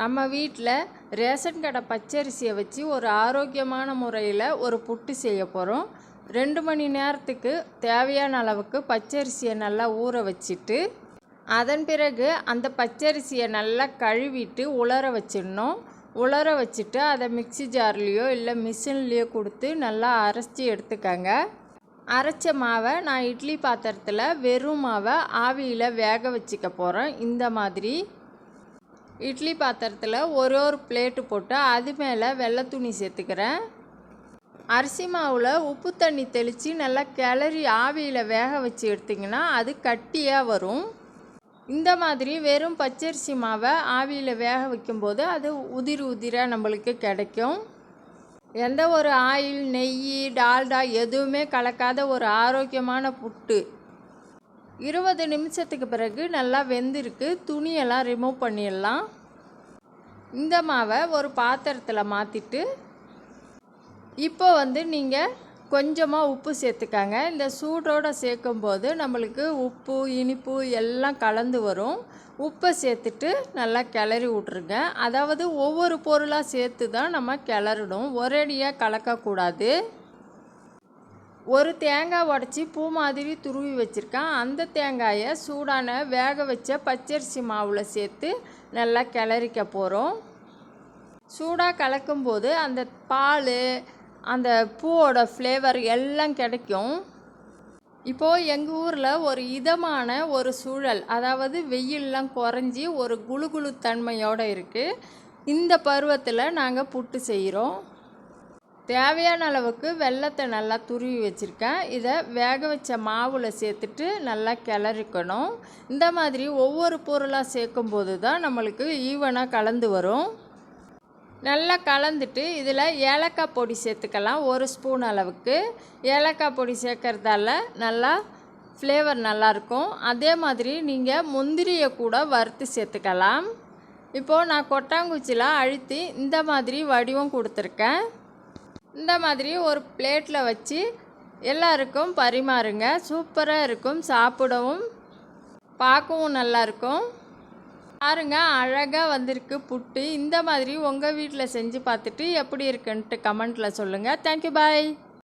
நம்ம வீட்டில் ரேஷன் கடை பச்சரிசியை வச்சு ஒரு ஆரோக்கியமான முறையில் ஒரு புட்டு செய்ய போகிறோம் ரெண்டு மணி நேரத்துக்கு தேவையான அளவுக்கு பச்சரிசியை நல்லா ஊற வச்சுட்டு அதன் பிறகு அந்த பச்சரிசியை நல்லா கழுவிட்டு உலர வச்சிடணும். உலர வச்சுட்டு அதை மிக்ஸி ஜார்லேயோ இல்லை மிஷின்லேயோ கொடுத்து நல்லா அரைச்சி எடுத்துக்கங்க. அரைச்ச மாவை நான் இட்லி பாத்திரத்தில் வெறும் மாவை ஆவியில் வேக வச்சுக்க போகிறேன் இந்த மாதிரி இட்லி பாத்திரத்தில் ஒரு ஒரு பிளேட்டு போட்டு அது மேலே வெள்ளை துணி சேர்த்துக்கிறேன். அரிசி மாவில் உப்பு தண்ணி தெளித்து நல்லா கிளறி ஆவியில் வேக வச்சு எடுத்திங்கன்னா அது கட்டியாக வரும். இந்த மாதிரி வெறும் பச்சரிசி மாவை ஆவியில் வேக வைக்கும்போது அது உதிரி உதிராக நம்மளுக்கு கிடைக்கும். எந்த ஒரு ஆயில் நெய் டால்டா எதுவுமே கலக்காத ஒரு ஆரோக்கியமான புட்டு. இருபது நிமிஷத்துக்கு பிறகு நல்லா வெந்திருக்கு. துணியெல்லாம் ரிமூவ் பண்ணிடலாம். இந்த மாவை ஒரு பாத்திரத்தில் மாற்றிட்டு இப்போ வந்து நீங்கள் கொஞ்சமாக உப்பு சேர்த்துக்காங்க. இந்த சூடோடு சேர்க்கும்போது நம்மளுக்கு உப்பு இனிப்பு எல்லாம் கலந்து வரும். உப்பை சேர்த்துட்டு நல்லா கிளறி விட்ருங்க அதாவது ஒவ்வொரு பொருளாக சேர்த்து தான் நம்ம கிளறணும். ஒரேடியாக கலக்கக்கூடாது. ஒரு தேங்காய் உடச்சி பூ மாதிரி துருவி வச்சுருக்கேன். அந்த தேங்காயை சூடான வேக வச்ச பச்சரிசி மாவில் சேர்த்து நல்லா கிளறிக்க போகிறோம் சூடாக கலக்கும்போது அந்த பால் அந்த பூவோட ஃப்ளேவர் எல்லாம் கிடைக்கும். இப்போது எங்கள் ஊரில் ஒரு இதமான ஒரு சூழல் அதாவது வெயிலெலாம் குறைஞ்சி ஒரு குளு குழு தன்மையோடு இருக்குது இந்த பருவத்தில் நாங்கள் புட்டு செய்கிறோம் தேவையான அளவுக்கு வெள்ளத்தை நல்லா துருவி வச்சுருக்கேன். இதை வேக வச்ச மாவில் சேர்த்துட்டு நல்லா கிளறிக்கணும். இந்த மாதிரி ஒவ்வொரு பொருளாக சேர்க்கும்போது தான் நம்மளுக்கு ஈவனாக கலந்து வரும். நல்லா கலந்துட்டு இதில் ஏலக்காய் பொடி சேர்த்துக்கலாம் ஒரு ஸ்பூன் அளவுக்கு. ஏலக்காய் பொடி சேர்க்கறதால நல்லா ஃப்ளேவர் நல்லாயிருக்கும் அதே மாதிரி நீங்கள் முந்திரியை கூட வறுத்து சேர்த்துக்கலாம். இப்போது நான் கொட்டாங்குச்சியில் அழுத்தி இந்த மாதிரி வடிவம் கொடுத்துருக்கேன். இந்த மாதிரி ஒரு பிளேட்டில் வச்சு எல்லாருக்கும் பரிமாறுங்க. சூப்பராக இருக்கும். சாப்பிடவும் பார்க்கவும் நல்லாயிருக்கும் பாருங்க அழகாக வந்திருக்கு புட்டு. இந்த மாதிரி உங்கள் வீட்டில் செஞ்சு பார்த்துட்டு எப்படி இருக்குன்ட்டு கமெண்ட்டில் சொல்லுங்கள் தேங்க்யூ பாய்